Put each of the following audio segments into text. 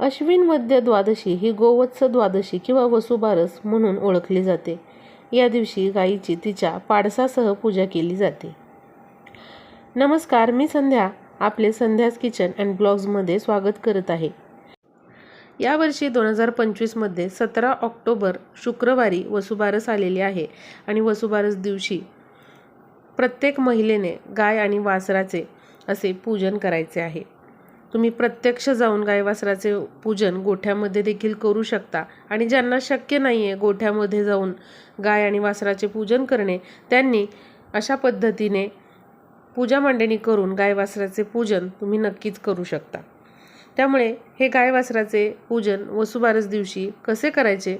अश्विन मध्य द्वादशी ही गोवत्स द्वादशी किंवा वसुबारस म्हणून ओळखली जाते. या दिवशी गायीची तिच्या पाडसासह पूजा केली जाते. नमस्कार मी संध्या आपले संध्यास किचन अँड ब्लॉग्समध्ये स्वागत करत आहे. यावर्षी दोन हजार पंचवीसमध्ये सतरा ऑक्टोबर शुक्रवारी वसुबारस आलेली आहे आणि वसुबारस दिवशी प्रत्येक महिलेने गाय आणि वासराचे असे पूजन करायचे आहे. तुम्ही प्रत्यक्ष जाऊन गाय वासराचे पूजन गोठ्यामध्ये देखील करू शकता. आणि ज्यांना शक्य नाही आहे गोठ्यामध्ये जाऊन गाय आणि वासराचे पूजन करणे त्यांनी अशा पद्धतीने पूजा मांडणी करून गाय वासराचे पूजन तुम्ही नक्कीच करू शकता. त्यामुळे हे गाय वासराचे पूजन वसुबारस दिवशी कसे करायचे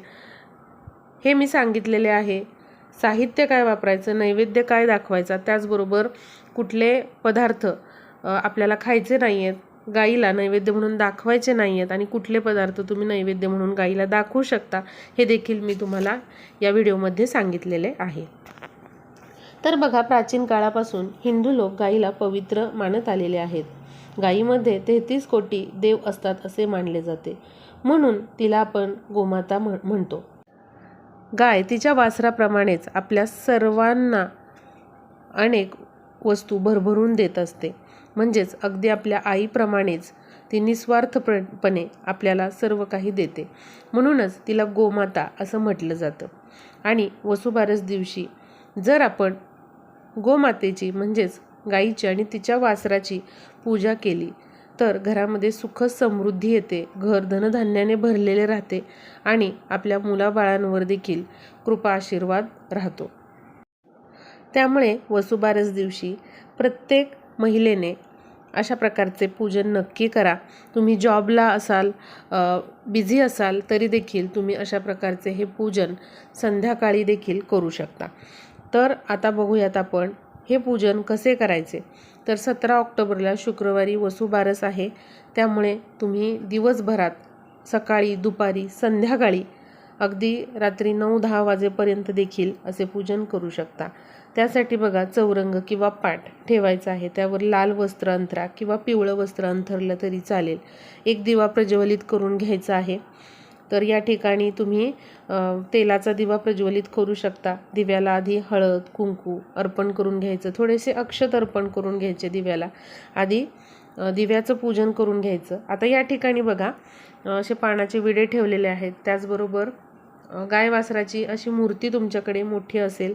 हे मी सांगितलेले आहे. साहित्य काय वापरायचं नैवेद्य काय दाखवायचा त्याचबरोबर कुठले पदार्थ आपल्याला खायचे नाही आहेत गाईला नैवेद्य म्हणून दाखवायचे नाही आहेत आणि कुठले पदार्थ तुम्ही नैवेद्य म्हणून गाईला दाखवू शकता हे देखील मी तुम्हाला या व्हिडिओमध्ये सांगितलेले आहे. तर बघा प्राचीन काळापासून हिंदू लोक गाईला पवित्र मानत आलेले आहेत. गाईमध्ये तेहतीस कोटी देव असतात असे मानले जाते. म्हणून तिला आपण गोमाता म्हण म्हणतो. गाय तिच्या वासराप्रमाणेच आपल्या सर्वांना अनेक वस्तू भरभरून देत असते. म्हणजेच अगदी आपल्या आईप्रमाणेच ती निस्वार्थपणे आपल्याला सर्व काही देते. म्हणूनच तिला गोमाता असं म्हटलं जातं. आणि वसुबारस दिवशी जर आपण गोमातेची म्हणजेच गाईची आणि तिच्या वासराची पूजा केली तर घरामध्ये सुख समृद्धी येते घर धनधान्याने भरलेले राहते आणि आपल्या मुलाबाळांवर देखील कृपा आशीर्वाद राहतो. त्यामुळे वसुबारस दिवशी प्रत्येक महिलेने अशा प्रकारचे पूजन नक्की करा. तुम्ही जॉबला असाल बिझी असाल तरी देखील तुम्ही अशा प्रकारचे हे पूजन संध्याकाळी देखील करू शकता. तर आता बघूयात आपण हे पूजन कसे करायचे? तर सतरा ऑक्टोबरला शुक्रवारी वसुबारस आहे. त्यामुळे तुम्ही दिवसभरात सकाळी दुपारी संध्याकाळी अगदी रात्री नऊ दहा वाजेपर्यंत देखील असे पूजन करू शकता. त्यासाठी बघा चौरंग किंवा पाट ठेवायचा आहे. त्यावर लाल वस्त्र अंथरा किंवा पिवळं वस्त्र अंथरलं तरी चालेल. एक दिवा प्रज्वलित करून घ्यायचा आहे. तर या ठिकाणी तुम्ही तेलाचा दिवा प्रज्वलित करू शकता. दिव्याला आधी हळद कुंकू अर्पण करून घ्यायचं. थोडेसे अक्षत अर्पण करून घ्यायचे दिव्याला. आधी दिव्याचं पूजन करून घ्यायचं. आता या ठिकाणी बघा असे पानाचे विडे ठेवलेले आहेत. त्याचबरोबर गायवासराची गाय वासराची अशी मूर्ती तुमच्याकडे मोठी असेल.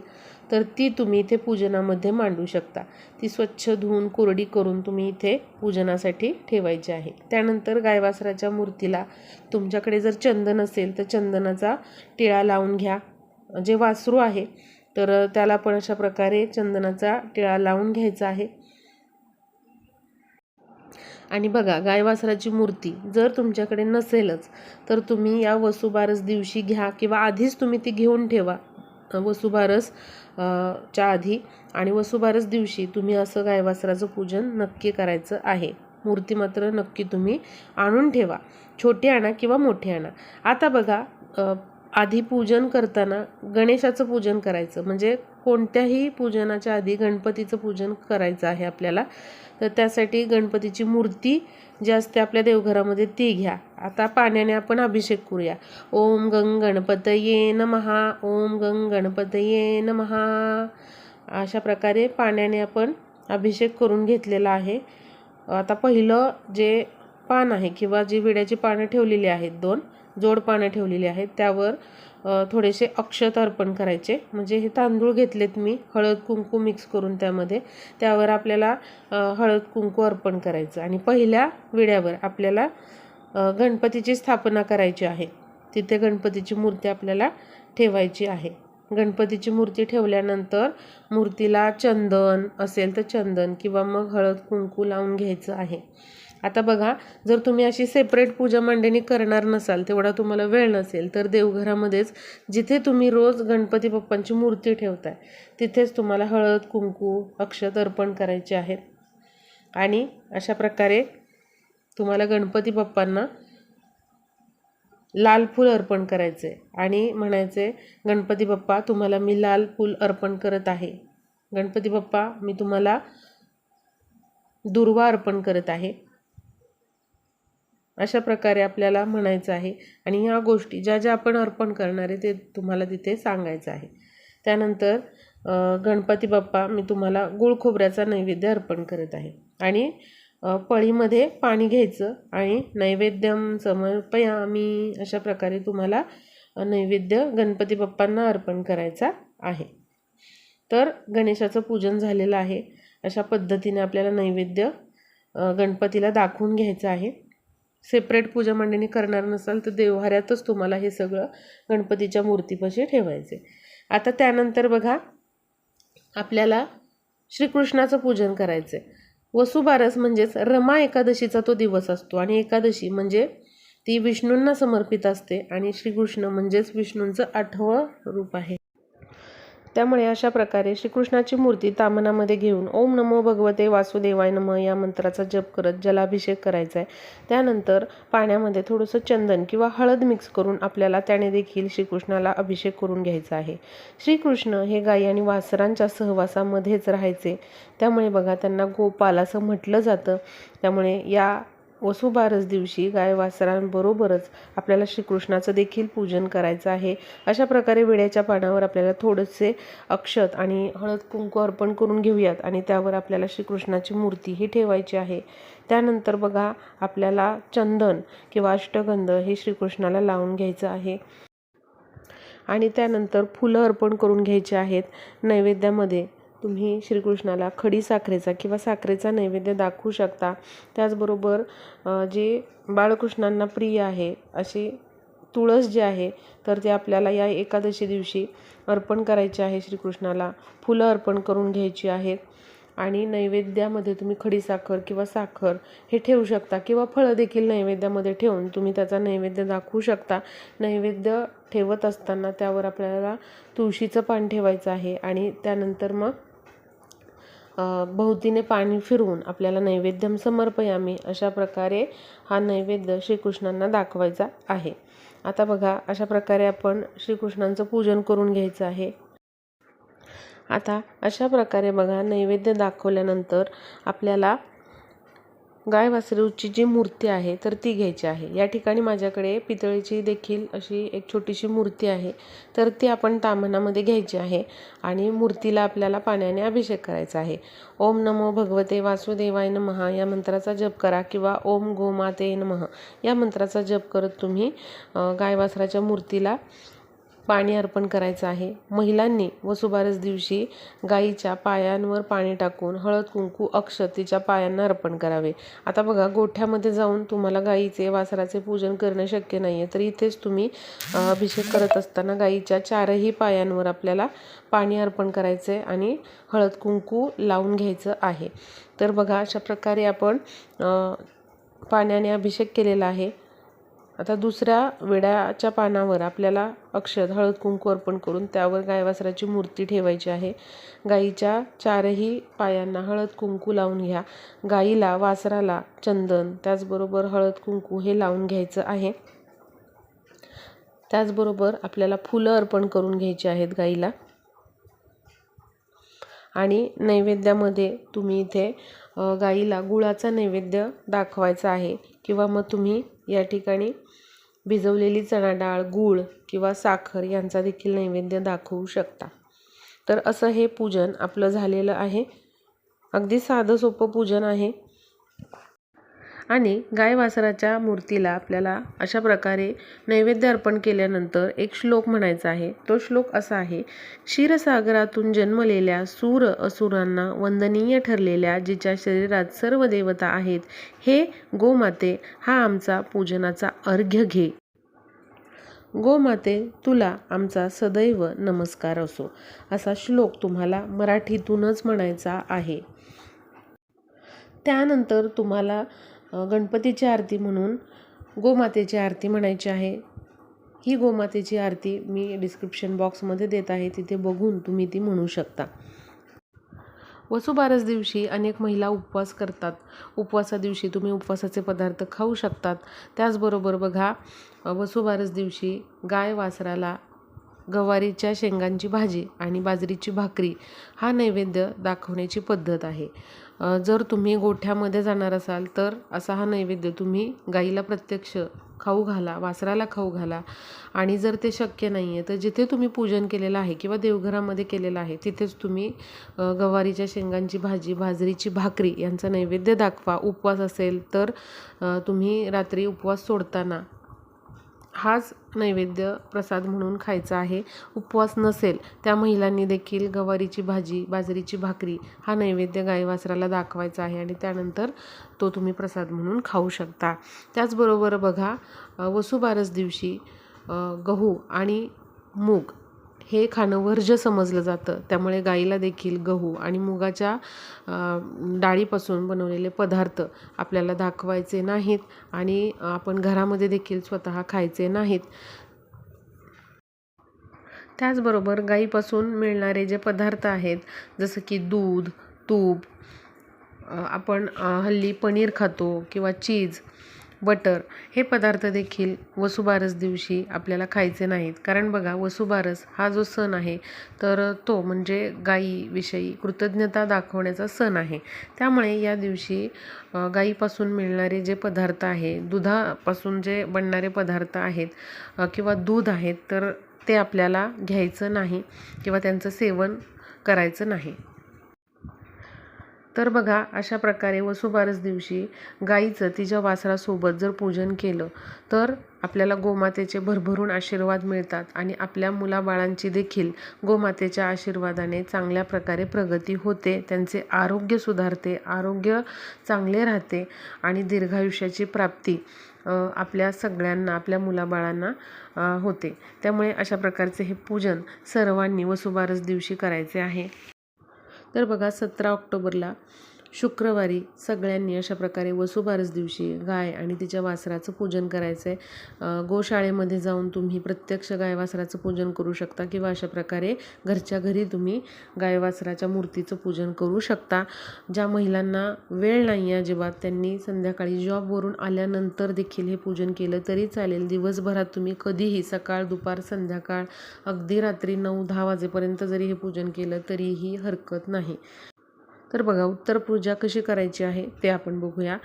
तर ती तुम्ही इथे पूजनामध्ये मांडू शकता. ती स्वच्छ धुवून कोरडी करून तुम्ही इथे पूजनासाठी ठेवायची आहे. त्यानंतर गायवासराच्या मूर्तीला तुमच्याकडे जर चंदन असेल तर चंदनाचा टिळा लावून घ्या. जे वासरू आहे तर त्याला पण अशा प्रकारे चंदनाचा टिळा लावून घ्यायचा आहे. आणि बघा गायवासराची मूर्ती जर तुमच्याकडे नसेलच तर तुम्ही या वसुबारस दिवशी घ्या किंवा आधीच तुम्ही ती घेऊन ठेवा. वसुबारस च्या आधी आणि वसुबारस दिवशी तुम्ही असं गायवासराचं पूजन नक्की करायचं आहे. मूर्ती मात्र नक्की तुम्ही आणून ठेवा. छोटी आणा किंवा मोठी आणा. आता बघा आधी पूजन करताना गणेशाचं पूजन करायचं. म्हणजे कोणत्याही पूजनाच्या आधी गणपतीचं पूजन करायचं आहे आपल्याला. तर त्यासाठी गणपतीची मूर्ती जी असते आपल्या देवघरामध्ये ती घ्या. आता पाण्याने आपण अभिषेक करूया. ओम गंग गणपत गणपतये नमहा ओम गंग गणपत गणपतये नमहा अशा प्रकारे पाण्याने आपण अभिषेक करून घेतलेला आहे. आता पहिलं जे पान आहे किंवा जी विड्याची पानं ठेवलेली आहेत दोन जोड पानं ठेवलेली आहेत त्यावर थोडेसे अक्षत अर्पण करायचे. म्हणजे हे तांदूळ घेतलेत मी हळद कुंकू मिक्स करून त्यामध्ये. त्यावर आपल्याला हळद कुंकू अर्पण करायचं. आणि पहिल्या विड्यावर आपल्याला गणपतीची स्थापना करायची आहे. तिथे गणपतीची मूर्ती आपल्याला ठेवायची आहे. गणपतीची मूर्ती ठेवल्यानंतर मूर्तीला चंदन असेल तर चंदन किंवा मग हळद कुंकू लावून घ्यायचं आहे. आता बघा जर तुम्ही अशी सेपरेट पूजा मांडणी करणार नसाल तेवढा तुम्हाला वेळ नसेल तर देवघरामध्येच जिथे तुम्ही रोज गणपती बाप्पांची मूर्ती ठेवताय तिथेच तुम्हाला हळद कुंकू अक्षत अर्पण करायचे आहेत. आणि अशा प्रकारे तुम्हाला गणपती बाप्पांना लाल फूल अर्पण करायचे आणि म्हणायचे गणपती बाप्पा तुम्हाला मी लाल फूल अर्पण करत आहे. गणपती बाप्पा मी तुम्हाला दुर्वा अर्पण करत आहे. अशा प्रकारे आपल्याला म्हणायचं आहे. आणि ह्या गोष्टी ज्या ज्या आपण अर्पण करणार आहे ते तुम्हाला तिथे सांगायचं आहे. त्यानंतर गणपती बाप्पा मी तुम्हाला गुळ खोबऱ्याचा नैवेद्य अर्पण करत आहे. आणि पळीमध्ये पाणी घ्यायचं आणि नैवेद्यम समर्पयामी अशा प्रकारे तुम्हाला नैवेद्य गणपती बाप्पांना अर्पण करायचा आहे. तर गणेशाचं पूजन झालेलं आहे. अशा पद्धतीने आपल्याला नैवेद्य गणपतीला दाखवून घ्यायचं आहे. सेपरेट पूजा मांडणी करणार नसाल तर देवहाऱ्यातच तुम्हाला हे सगळं गणपतीच्या मूर्तीपाशी ठेवायचे आता त्यानंतर बघा आपल्याला श्रीकृष्णाचं पूजन करायचं आहे वसुबारस म्हणजेच रमा एकादशीचा तो दिवस असतो आणि एकादशी म्हणजे ती विष्णूंना समर्पित असते आणि श्रीकृष्ण म्हणजेच विष्णूंचं आठवं रूप आहे. त्यामुळे अशा प्रकारे श्रीकृष्णाची मूर्ती तामनामध्ये घेऊन ओम नमो भगवते वासुदेवाय नम या मंत्राचा जप करत जलाभिषेक करायचा आहे. त्यानंतर पाण्यामध्ये थोडंसं चंदन किंवा हळद मिक्स करून आपल्याला त्याने देखील श्रीकृष्णाला अभिषेक करून घ्यायचा आहे. श्रीकृष्ण हे गायी आणि वासरांच्या सहवासामध्येच राहायचे. त्यामुळे बघा त्यांना गोपाल असं म्हटलं जातं. त्यामुळे या वसुबारस दिवशी गाय वासरांबरोबरच आपल्याला श्रीकृष्णाचं देखील पूजन करायचं आहे. अशा प्रकारे विड्याच्या पानावर आपल्याला थोडेसे अक्षत आणि हळद कुंकू अर्पण करून घेऊयात आणि त्यावर आपल्याला श्रीकृष्णाची मूर्ती ही ठेवायची आहे. त्यानंतर बघा आपल्याला चंदन किंवा अष्टगंध हे श्रीकृष्णाला लावून घ्यायचं आहे. आणि त्यानंतर फुलं अर्पण करून घ्यायची आहेत नैवेद्यामध्ये. तुम्ही श्रीकृष्णाला खडी साखरेचा किंवा साखरेचा नैवेद्य दाखवू शकता. त्याचबरोबर जे बाळकृष्णांना प्रिय आहे अशी तुळस जी आहे तर ते आपल्याला या एकादशी दिवशी अर्पण करायचे आहे श्रीकृष्णाला. फुलं अर्पण करून घ्यायची आहेत. आणि नैवेद्यामध्ये तुम्ही खडीसाखर किंवा साखर हे ठेवू शकता किंवा फळं देखील नैवेद्यामध्ये ठेवून तुम्ही त्याचा नैवेद्य दाखवू शकता. नैवेद्य ठेवत असताना त्यावर आपल्याला तुळशीचं पान ठेवायचं आहे आणि त्यानंतर मग भोवतीने पाणी फिरवून आपल्याला नैवेद्यम समर्पयामी अशा प्रकारे हा नैवेद्य श्रीकृष्णांना दाखवायचा आहे. आता बघा अशा प्रकारे आपण श्रीकृष्णांचं पूजन करून घ्यायचं आहे. आता अशा प्रकारे बघा नैवेद्य दाखवल्यानंतर आपल्याला गाय वासरूची जी मूर्ती आहे तर ती घ्यायची आहे. या ठिकाणी माझ्याकडे पितळेची देखील अशी एक छोटीशी मूर्ती आहे. तर ती आपण तामणामध्ये घ्यायची आहे आणि मूर्तीला आपल्याला पाण्याने अभिषेक करायचा आहे. ओम नमो भगवते वासुदेवाय नमः. या मंत्राचा जप करा किंवा ओम गोमाते नमः. या मंत्राचा जप करत तुम्ही गायवासराच्या गाय वासराच्या मूर्तीला पाणी अर्पण करायचं आहे. महिलांनी वसुबारस दिवशी गाईच्या पायांवर पाणी टाकून हळद कुंकू अक्षत तिच्या पायांना अर्पण करावे. आता बघा गोठ्यामध्ये जाऊन तुम्हाला गाईचे वासराचे पूजन करणं शक्य नाही आहे तर इथेच तुम्ही अभिषेक करत असताना गाईच्या चारही पायांवर आपल्याला पाणी अर्पण करायचं आहे आणि हळद कुंकू लावून घ्यायचं आहे. तर बघा अशा प्रकारे आपण पाण्याने अभिषेक केलेला आहे. आता दुसऱ्या विड्याच्या पानावर आपल्याला अक्षत हळद कुंकू अर्पण करून त्यावर गाय वासराची मूर्ती ठेवायची आहे. गाईच्या चारही पायांना हळद कुंकू लावून घ्या. गाईला वासराला चंदन त्याचबरोबर हळद कुंकू हे लावून घ्यायचं आहे. त्याचबरोबर आपल्याला फुलं अर्पण करून घ्यायची आहेत गाईला. आणि नैवेद्यामध्ये तुम्ही इथे गाईला गुळाचा नैवेद्य दाखवायचा आहे. किंवा मग तुम्ही या ठिकाणी भिजवलेली चणा डाळ गूळ किंवा साखर यांचा देखील नैवेद्य दाखवू शकता. तर असं हे पूजन आपलं झालेलं आहे. अगदी साधं सोपं पूजन आहे. आणि गाय वासराच्या मूर्तीला आपल्याला अशा प्रकारे नैवेद्य अर्पण केल्यानंतर एक श्लोक म्हणायचा आहे. तो श्लोक असा आहे क्षीरसागरातून जन्मलेल्या सूर असुरांना वंदनीय ठरलेल्या जिच्या शरीरात सर्व देवता आहेत हे गोमाते हा आमचा पूजनाचा अर्घ्य घे. गोमाते तुला आमचा सदैव नमस्कार असो असा श्लोक तुम्हाला मराठीतूनच म्हणायचा आहे. त्यानंतर तुम्हाला गणपतीची आरती म्हणून गोमातेची आरती म्हणायची आहे. ही गोमातेची आरती मी डिस्क्रिप्शन बॉक्समध्ये देत आहे. तिथे बघून तुम्ही ती म्हणू शकता. वसुबारस दिवशी अनेक महिला उपवास करतात. उपवासा दिवशी तुम्ही उपवासाचे पदार्थ खाऊ शकतात. त्याचबरोबर बघा वसुबारस दिवशी गाय वासराला गवारीच्या शेंगांची भाजी आणि बाजरीची भाकरी हा नैवेद्य दाखवण्याची पद्धत आहे. जर तुम्ही गोठ्यामध्ये जाणार असाल तर असा हा नैवेद्य तुम्ही गाईला प्रत्यक्ष खाऊ घाला वासराला खाऊ घाला. आणि जर ते शक्य नाही आहे तर जिथे तुम्ही पूजन केलेलं आहे किंवा देवघरामध्ये केलेलं आहे तिथेच तुम्ही गवारीच्या शेंगांची भाजी बाजरीची भाकरी यांचा नैवेद्य दाखवा. उपवास असेल तर तुम्ही रात्री उपवास सोडताना हाच नैवेद्य प्रसाद म्हणून खायचा आहे. उपवास नसेल त्या महिलांनी देखील गवारीची भाजी बाजरीची भाकरी हा नैवेद्य गाईवासराला दाखवायचा आहे आणि त्यानंतर तो तुम्ही प्रसाद म्हणून खाऊ शकता. त्याचबरोबर बघा वसुबारस दिवशी गहू आणि मूग हे खाणं वर्ज्य समजलं जातं. त्यामुळे गाईला देखील गहू आणि मुगाच्या डाळीपासून बनवलेले पदार्थ आपल्याला दाखवायचे नाहीत आणि आपण घरामध्ये देखील स्वतः खायचे नाहीत. त्याचबरोबर गाईपासून मिळणारे जे पदार्थ आहेत जसं की दूध तूप आपण हल्ली पनीर खातो किंवा चीज बटर हे पदार्थ देखील वसुबारस दिवशी आपल्याला खायचे नाहीत. कारण बघा वसुबारस हा जो सण आहे तर तो म्हणजे गाईविषयी कृतज्ञता दाखवण्याचा सण आहे. त्यामुळे या दिवशी गायीपासून गाईपासून मिळणारे जे पदार्थ आहे दुधापासून जे बनणारे पदार्थ आहेत किंवा दूध आहेत तर ते आपल्याला घ्यायचं नाही किंवा त्यांचं सेवन करायचं नाही. तर बघा अशा प्रकारे वसुबारस दिवशी गाईचं तिच्या वासरासोबत जर पूजन केलं तर आपल्याला गोमातेचे भरभरून आशीर्वाद मिळतात आणि आपल्या मुलाबाळांची देखील गोमातेच्या आशीर्वादाने चांगल्या प्रकारे प्रगती होते त्यांचे आरोग्य सुधारते आरोग्य चांगले राहते आणि दीर्घायुष्याची प्राप्ती आपल्या सगळ्यांना आपल्या मुलाबाळांना होते. त्यामुळे अशा प्रकारचे हे पूजन सर्वांनी वसुबारस दिवशी करायचे आहे. तर बघा सतरा ऑक्टोबरला. शुक्रवारी सगळ्यांनी अशा प्रकारे वसुबारस दिवशी गाय आणि तिच्या वासराचं पूजन करायचं आहे गोशाळेमध्ये जाऊन तुम्ही प्रत्यक्ष गाय वासराचं पूजन करू शकता किंवा अशा प्रकारे घरच्या घरी तुम्ही गाय वासराच्या मूर्तीचं पूजन करू शकता. ज्या महिलांना वेळ नाही आहे अजिबात त्यांनी संध्याकाळी जॉबवरून आल्यानंतर देखील हे पूजन केलं तरी चालेल. दिवसभरात तुम्ही कधीही सकाळ दुपार संध्याकाळ अगदी रात्री नऊ दहा वाजेपर्यंत जरी हे पूजन केलं तरीही हरकत नाही. तर बघा उत्तर पूजा कशी करायची आहे ते आपण बघूया.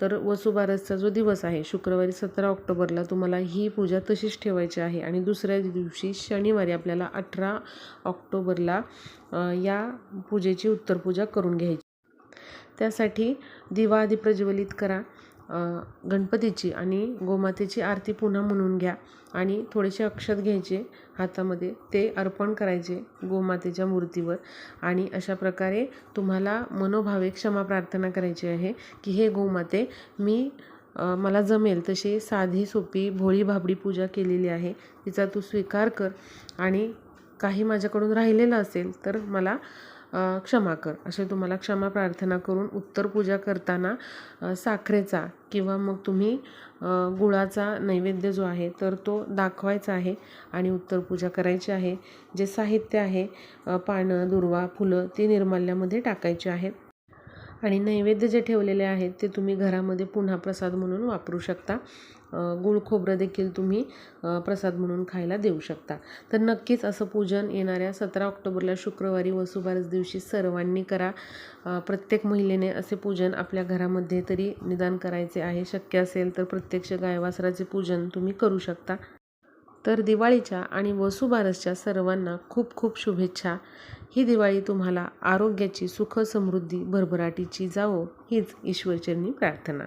तर वसुबारसचा जो दिवस आहे शुक्रवारी सतरा ऑक्टोबरला तुम्हाला ही पूजा तशीच ठेवायची आहे आणि दुसऱ्या दिवशी शनिवारी आपल्याला अठरा ऑक्टोबरला या पूजेची उत्तर पूजा करून घ्यायची. त्यासाठी दिवा आधी प्रज्वलित करा. गणपतीची आणि गोमातेची आरती पुन्हा म्हणून घ्या आणि थोडेसे अक्षत घ्यायचे हातामध्ये. ते अर्पण करायचे गोमातेच्या मूर्तीवर. आणि अशा प्रकारे तुम्हाला मनोभावे क्षमा प्रार्थना करायची आहे की हे गोमाते मी मला जमेल तशी साधी सोपी भोळी भाबडी पूजा केलेली आहे. तिचा तू स्वीकार कर आणि काही माझ्याकडून राहिलेलं असेल तर मला क्षमा कर. असे तुम्हाला क्षमा प्रार्थना करून उत्तर पूजा करताना साखरेचा किंवा मग तुम्ही गुळाचा नैवेद्य जो आहे तर तो दाखवायचा आहे आणि उत्तर पूजा करायची आहे. जे साहित्य आहे पानं दुर्वा फुलं ते निर्माल्यामध्ये टाकायची आहेत आणि नैवेद्य जे ठेवलेले आहेत ते तुम्ही घरामध्ये पुन्हा प्रसाद म्हणून वापरू शकता. गुळ खोबरं देखील तुम्ही प्रसाद म्हणून खायला देऊ शकता. तर नक्कीच असं पूजन येणाऱ्या सतरा ऑक्टोबरला शुक्रवारी वसुबारस दिवशी सर्वांनी करा. प्रत्येक महिलेने असे पूजन आपल्या घरामध्ये तरी निदान करायचे आहे. शक्य असेल तर प्रत्यक्ष गायवासराचे पूजन तुम्ही करू शकता. तर दिवाळीच्या आणि वसुबारसच्या सर्वांना खूप खूप शुभेच्छा. ही दिवाळी तुम्हाला आरोग्याची सुख समृद्धी भरभराटीची जावो हीच ईश्वरचरणी प्रार्थना.